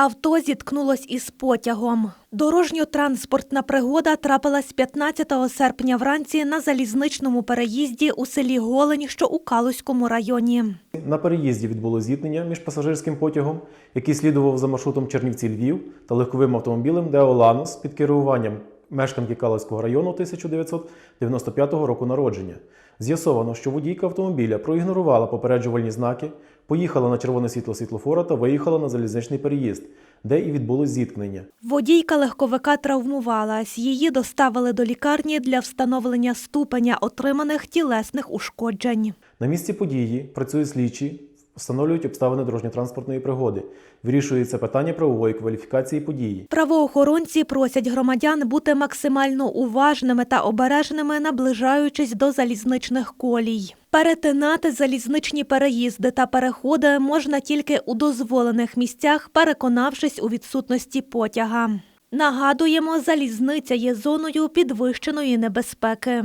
Авто зіткнулось із потягом. Дорожньо-транспортна пригода трапилась 15 серпня вранці на залізничному переїзді у селі Голень, що у Калузькому районі. На переїзді відбуло зіткнення між пасажирським потягом, який слідував за маршрутом Чернівці-Львів, та легковим автомобілем Део Ланос під керуванням мешканки Калицького району 1995 року народження. З'ясовано, що водійка автомобіля проігнорувала попереджувальні знаки, поїхала на червоне світло світлофора та виїхала на залізничний переїзд, де і відбулось зіткнення. Водійка легковика травмувалась. Її доставили до лікарні для встановлення ступеня отриманих тілесних ушкоджень. На місці події працюють слідчі, встановлюють обставини дорожньо-транспортної пригоди. Вирішується питання правової кваліфікації події. Правоохоронці просять громадян бути максимально уважними та обережними, наближаючись до залізничних колій. Перетинати залізничні переїзди та переходи можна тільки у дозволених місцях, переконавшись у відсутності потяга. Нагадуємо, залізниця є зоною підвищеної небезпеки.